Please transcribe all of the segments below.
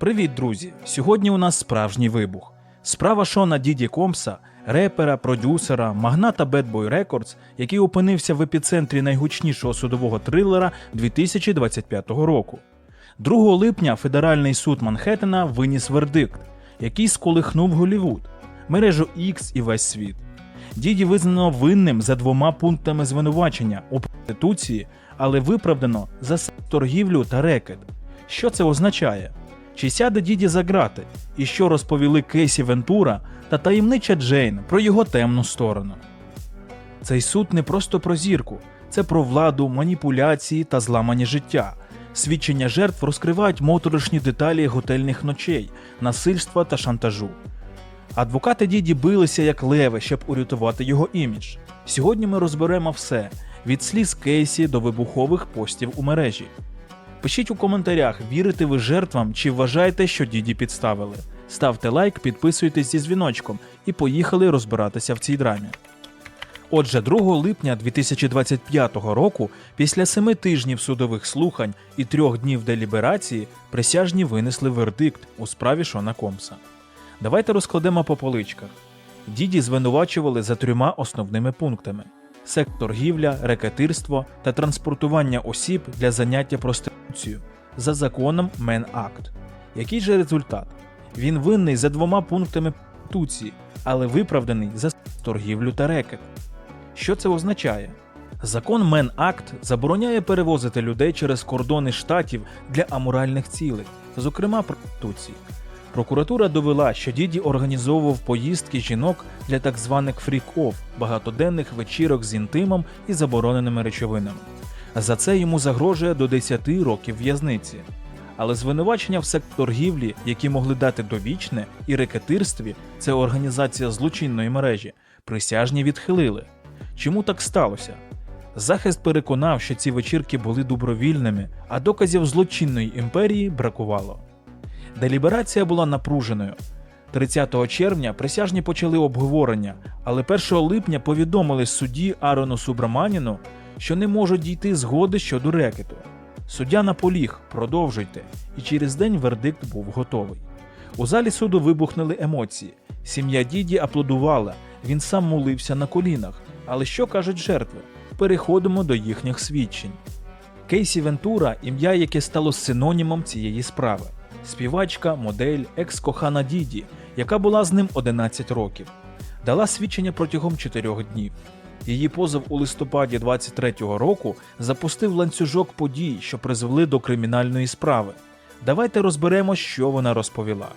Привіт, друзі! Сьогодні у нас справжній вибух. Справа Шона Діді Комса, репера, продюсера, магната Bad Boy Records, який опинився в епіцентрі найгучнішого судового трилера 2025 року. 2 липня федеральний суд Манхеттена виніс вердикт, який сколихнув Голівуд, мережу X і весь світ. Діді визнано винним за двома пунктами звинувачення у проституції, але виправдано за торгівлю та рекет. Що це означає? Чи сяде діді за грати? І що розповіли Кейсі Вентура та таємнича Джейн про його темну сторону? Цей суд не просто про зірку, це про владу, маніпуляції та зламані життя. Свідчення жертв розкривають моторошні деталі готельних ночей, насильства та шантажу. Адвокати діді билися як леви, щоб урятувати його імідж. Сьогодні ми розберемо все від сліз Кейсі до вибухових постів у мережі. Пишіть у коментарях, вірите ви жертвам чи вважаєте, що діді підставили. Ставте лайк, підписуйтесь зі дзвіночком і поїхали розбиратися в цій драмі. Отже, 2 липня 2025 року, після семи тижнів судових слухань і трьох днів деліберації, присяжні винесли вердикт у справі Шона Комса. Давайте розкладемо по поличках. Діді звинувачували за трьома основними пунктами: сект торгівля, рекетирство та транспортування осіб для заняття проституцією за законом Мен Акт. Який же результат? Він винний за двома пунктами проституції, але виправданий за торгівлю та рекет. Що це означає? Закон Мен Акт забороняє перевозити людей через кордони штатів для аморальних цілей, зокрема проституції. Прокуратура довела, що діді організовував поїздки жінок для так званих фрік-офф – багатоденних вечірок з інтимом і забороненими речовинами. За це йому загрожує до 10 років в'язниці. Але звинувачення в секторгівлі, які могли дати довічне, і рекетирстві це організація злочинної мережі, присяжні відхилили. Чому так сталося? Захист переконав, що ці вечірки були добровільними, а доказів злочинної імперії бракувало. Деліберація була напруженою. 30 червня присяжні почали обговорення, але 1 липня повідомили судді Арону Субраманіну, що не можуть дійти згоди щодо рекету. Суддя наполіг, продовжуйте, і через день вердикт був готовий. У залі суду вибухнули емоції. Сім'я Діді аплодувала, він сам молився на колінах. Але що кажуть жертви? Переходимо до їхніх свідчень. Кейсі Вентура ім'я, яке стало синонімом цієї справи співачка, модель, екс-кохана Діді, яка була з ним 11 років, дала свідчення протягом 4 днів. Її позов у листопаді 23-го року запустив ланцюжок подій, що призвели до кримінальної справи. Давайте розберемо, що вона розповіла.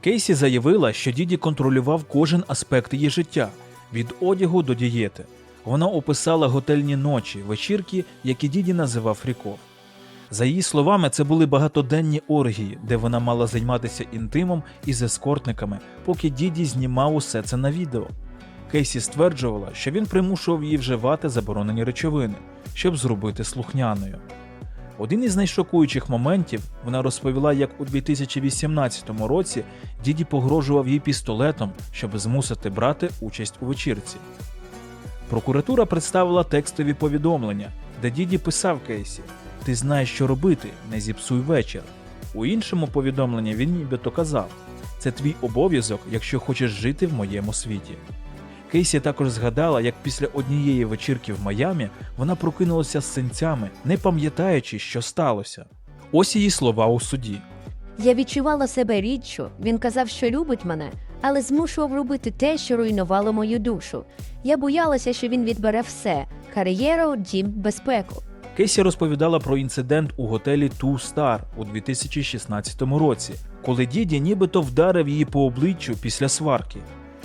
Кейсі заявила, що Діді контролював кожен аспект її життя від одягу до дієти. Вона описала готельні ночі, вечірки, які Діді називав фріков. За її словами, це були багатоденні оргії, де вона мала займатися інтимом із ескортниками, поки діді знімав усе це на відео. Кейсі стверджувала, що він примушував її вживати заборонені речовини, щоб зробити слухняною. Один із найшокуючих моментів вона розповіла, як у 2018 році діді погрожував їй пістолетом, щоб змусити брати участь у вечірці. Прокуратура представила текстові повідомлення, де діді писав Кейсі: Ти знаєш, що робити, не зіпсуй вечір. У іншому повідомленні він нібито казав: Це твій обов'язок, якщо хочеш жити в моєму світі. Кейсі також згадала, як після однієї вечірки в Майамі вона прокинулася з синцями, не пам'ятаючи, що сталося. Ось її слова у суді. Я відчувала себе рідчо. Він казав, що любить мене, але змушував робити те, що руйнувало мою душу. Я боялася, що він відбере все: кар'єру, дім, безпеку. Кейсі розповідала про інцидент у готелі Two Star у 2016 році, коли діді нібито вдарив її по обличчю після сварки.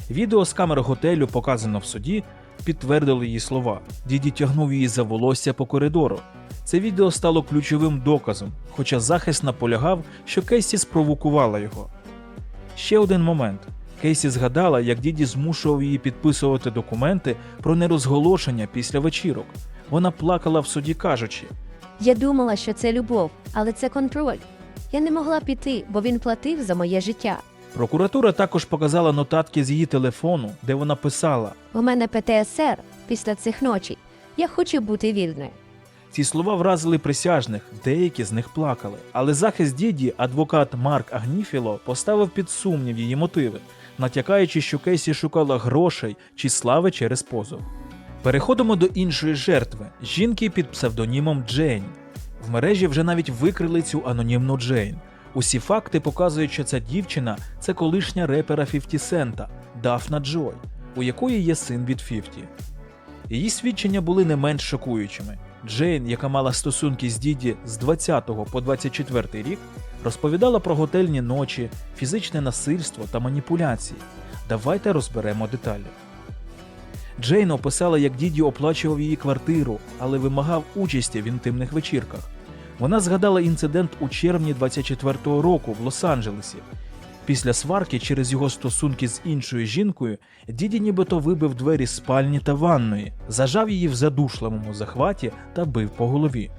Відео з камер готелю, показано в суді, підтвердили її слова. Діді тягнув її за волосся по коридору. Це відео стало ключовим доказом, хоча захист наполягав, що Кейсі спровокувала його. Ще один момент. Кейсі згадала, як діді змушував її підписувати документи про нерозголошення після вечірок. Вона плакала в суді, кажучи: Я думала, що це любов, але це контроль. Я не могла піти, бо він платив за моє життя. Прокуратура також показала нотатки з її телефону, де вона писала: У мене ПТСР після цих ночей. Я хочу бути вільною. Ці слова вразили присяжних, деякі з них плакали. Але захист діді, адвокат Марк Агніфіло, поставив під сумнів її мотиви, натякаючи, що Кейсі шукала грошей чи слави через позов. Переходимо до іншої жертви жінки під псевдонімом Джейн. В мережі вже навіть викрили цю анонімну Джейн. Усі факти показують, що ця дівчина це колишня репера 50 Сента Дафна Джой, у якої є син від 50. Її свідчення були не менш шокуючими. Джейн, яка мала стосунки з діді з 20 по 24 рік, розповідала про готельні ночі, фізичне насильство та маніпуляції. Давайте розберемо деталі. Джейн описала, як діді оплачував її квартиру, але вимагав участі в інтимних вечірках. Вона згадала інцидент у червні 24-го року в Лос-Анджелесі. Після сварки через його стосунки з іншою жінкою діді нібито вибив двері спальні та ванної, зажав її в задушливому захваті та бив по голові.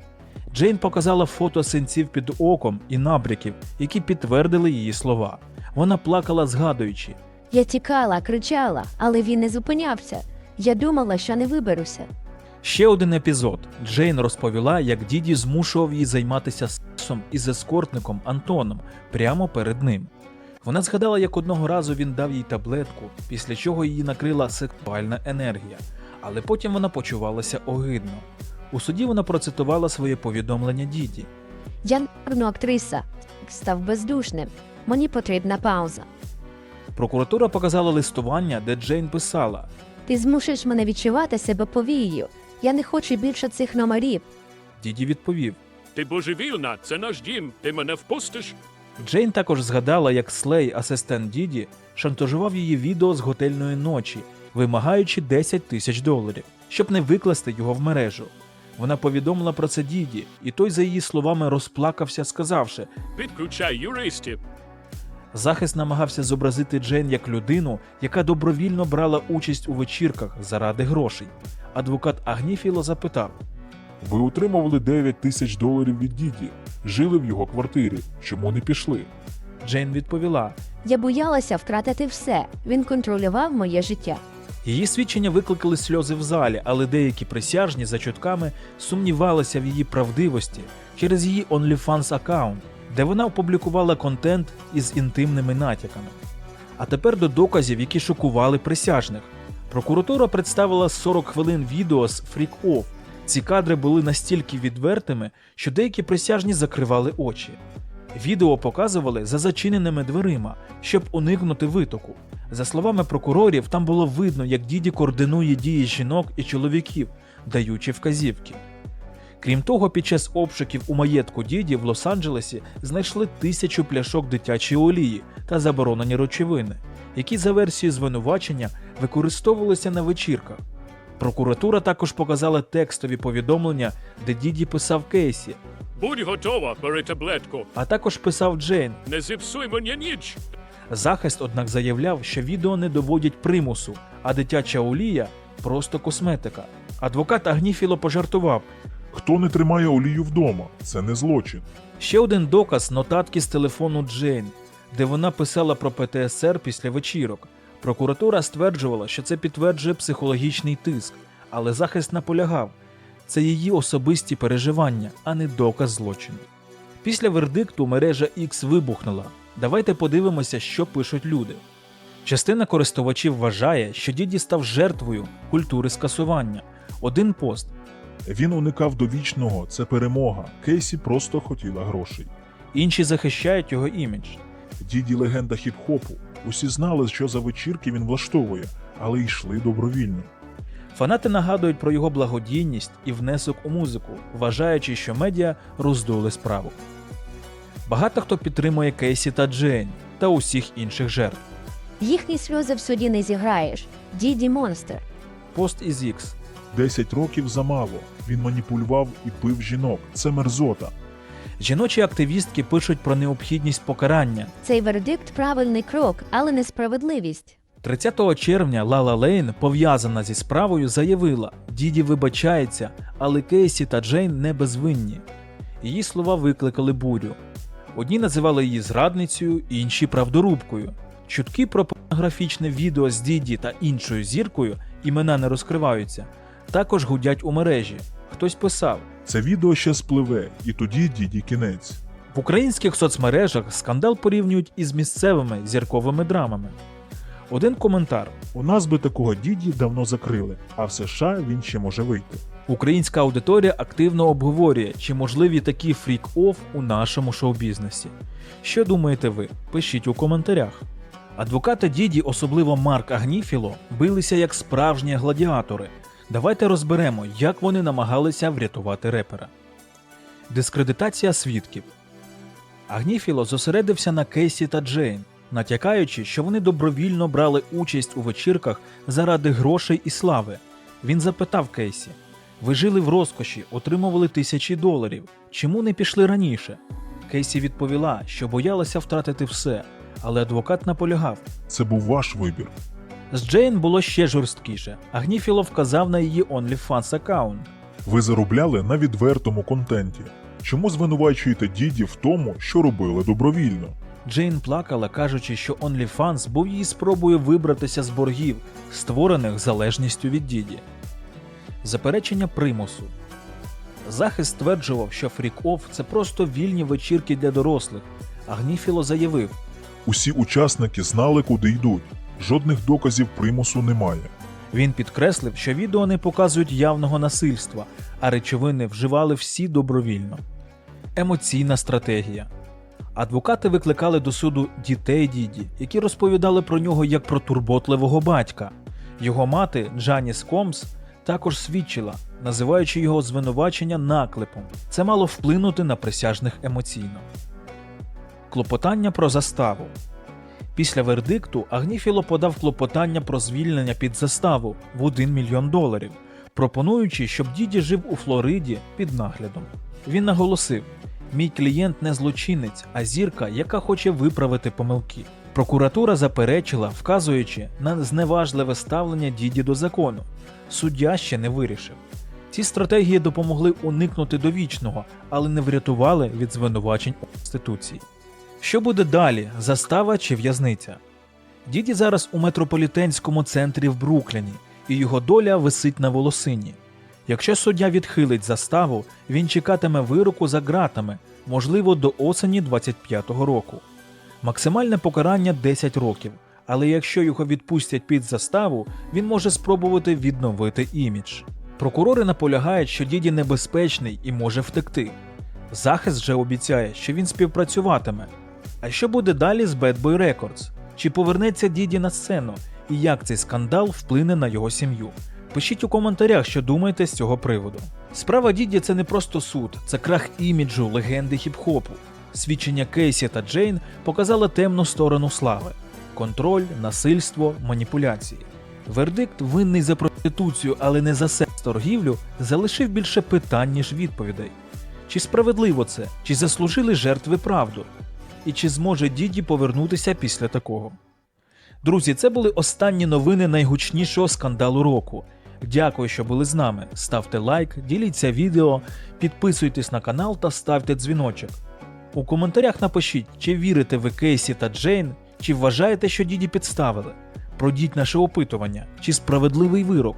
Джейн показала фото синців під оком і набряків, які підтвердили її слова. Вона плакала, згадуючи, Я тікала, кричала, але він не зупинявся. Я думала, що не виберуся. Ще один епізод. Джейн розповіла, як діді змушував її займатися сексом із ескортником Антоном прямо перед ним. Вона згадала, як одного разу він дав їй таблетку, після чого її накрила сексуальна енергія, але потім вона почувалася огидно. У суді вона процитувала своє повідомлення діді. Я гарна актриса, став бездушним. Мені потрібна пауза. Прокуратура показала листування, де Джейн писала: Ти змушуєш мене відчувати себе повією. Я не хочу більше цих номерів. Діді відповів. Ти божевільна, це наш дім, ти мене впустиш? Джейн також згадала, як Слей, асистент Діді, шантажував її відео з готельної ночі, вимагаючи 10 тисяч доларів, щоб не викласти його в мережу. Вона повідомила про це Діді, і той, за її словами, розплакався, сказавши: Відключай юристів. Захист намагався зобразити Джейн як людину, яка добровільно брала участь у вечірках заради грошей. Адвокат Агніфіло запитав: Ви отримували 9 тисяч доларів від діді, жили в його квартирі. Чому не пішли? Джейн відповіла: Я боялася втратити все. Він контролював моє життя. Її свідчення викликали сльози в залі, але деякі присяжні за чутками сумнівалися в її правдивості через її OnlyFans аккаунт, де вона опублікувала контент із інтимними натяками. А тепер до доказів, які шокували присяжних. Прокуратура представила 40 хвилин відео з Off. Ці кадри були настільки відвертими, що деякі присяжні закривали очі. Відео показували за зачиненими дверима, щоб уникнути витоку. За словами прокурорів, там було видно, як діді координує дії жінок і чоловіків, даючи вказівки. Крім того, під час обшуків у маєтку діді в Лос-Анджелесі знайшли тисячу пляшок дитячої олії та заборонені речовини, які за версією звинувачення використовувалися на вечірках. Прокуратура також показала текстові повідомлення, де діді писав Кейсі, Будь готова, бери таблетку. а також писав Джейн, Не зіпсуй мені ніч. Захист, однак, заявляв, що відео не доводять примусу, а дитяча олія просто косметика. Адвокат Агніфіло пожартував. Хто не тримає олію вдома? Це не злочин. Ще один доказ нотатки з телефону Джейн, де вона писала про ПТСР після вечірок. Прокуратура стверджувала, що це підтверджує психологічний тиск, але захист наполягав. Це її особисті переживання, а не доказ злочину. Після вердикту мережа X вибухнула. Давайте подивимося, що пишуть люди. Частина користувачів вважає, що діді став жертвою культури скасування. Один пост Він уникав довічного, це перемога. Кейсі просто хотіла грошей. інші захищають його імідж. Діді легенда хіп-хопу. Усі знали, що за вечірки він влаштовує, але йшли добровільно. Фанати нагадують про його благодійність і внесок у музику, вважаючи, що медіа роздули справу. Багато хто підтримує Кейсі та Джейн та усіх інших жертв. Їхні сльози в суді не зіграєш. Діді монстр. Пост із X. 10 років замало. Він маніпулював і бив жінок. Це мерзота. Жіночі активістки пишуть про необхідність покарання. Цей вердикт правильний крок, але несправедливість. 30 червня Лала Лейн, пов'язана зі справою, заявила: Діді вибачається, але Кейсі та Джейн не безвинні. Її слова викликали бурю. Одні називали її зрадницею, інші правдорубкою. Чутки про порнографічне відео з Діді та іншою зіркою імена не розкриваються. Також гудять у мережі. Хтось писав: Це відео ще спливе, і тоді діді кінець. В українських соцмережах скандал порівнюють із місцевими зірковими драмами. Один коментар: У нас би такого діді давно закрили, а в США він ще може вийти. Українська аудиторія активно обговорює, чи можливі такі фрік-офф у нашому шоу-бізнесі. Що думаєте ви? Пишіть у коментарях. Адвокати Діді, особливо Марк Агніфіло, билися як справжні гладіатори. Давайте розберемо, як вони намагалися врятувати репера. Дискредитація свідків. Агніфіло зосередився на Кейсі та Джейн, натякаючи, що вони добровільно брали участь у вечірках заради грошей і слави. Він запитав Кейсі: Ви жили в розкоші, отримували тисячі доларів. Чому не пішли раніше? Кейсі відповіла, що боялася втратити все, але адвокат наполягав. Це був ваш вибір. З Джейн було ще жорсткіше. Агніфіло вказав на її OnlyFans аккаунт. Ви заробляли на відвертому контенті. Чому звинувачуєте діді в тому, що робили добровільно? Джейн плакала, кажучи, що OnlyFans був її спробою вибратися з боргів, створених залежністю від діді. Заперечення примусу. Захист стверджував, що фрік-офф – це просто вільні вечірки для дорослих. Агніфіло заявив, Усі учасники знали, куди йдуть. Жодних доказів примусу немає. Він підкреслив, що відео не показують явного насильства, а речовини вживали всі добровільно. Емоційна стратегія. Адвокати викликали до суду дітей діді, які розповідали про нього як про турботливого батька. Його мати Джаніс Комс також свідчила, називаючи його звинувачення наклепом. Це мало вплинути на присяжних емоційно. Клопотання про заставу. Після вердикту Агніфіло подав клопотання про звільнення під заставу в 1 мільйон доларів, пропонуючи, щоб діді жив у Флориді під наглядом. Він наголосив: мій клієнт не злочинець, а зірка, яка хоче виправити помилки. Прокуратура заперечила, вказуючи на зневажливе ставлення діді до закону. Суддя ще не вирішив. Ці стратегії допомогли уникнути довічного, але не врятували від звинувачень у Конституції. Що буде далі застава чи в'язниця? Діді зараз у метрополітенському центрі в Брукліні, і його доля висить на волосині. Якщо суддя відхилить заставу, він чекатиме вироку за ґратами, можливо, до осені 25-го року. Максимальне покарання 10 років, але якщо його відпустять під заставу, він може спробувати відновити імідж. Прокурори наполягають, що діді небезпечний і може втекти. Захист же обіцяє, що він співпрацюватиме. А що буде далі з Bad Boy Records? Чи повернеться Діді на сцену? І як цей скандал вплине на його сім'ю? Пишіть у коментарях, що думаєте з цього приводу. Справа Діді це не просто суд, це крах іміджу легенди хіп-хопу. Свідчення Кейсі та Джейн показали темну сторону слави: контроль, насильство, маніпуляції. Вердикт, винний за проституцію, але не за секс-торгівлю, залишив більше питань, ніж відповідей. Чи справедливо це? Чи заслужили жертви правду? І чи зможе Діді повернутися після такого? Друзі, це були останні новини найгучнішого скандалу року. Дякую, що були з нами. Ставте лайк, діліться відео, підписуйтесь на канал та ставте дзвіночок. У коментарях напишіть, чи вірите ви Кейсі та Джейн, чи вважаєте, що діді підставили. Пройдіть наше опитування, чи справедливий вирок.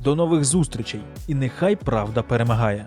До нових зустрічей, і нехай правда перемагає.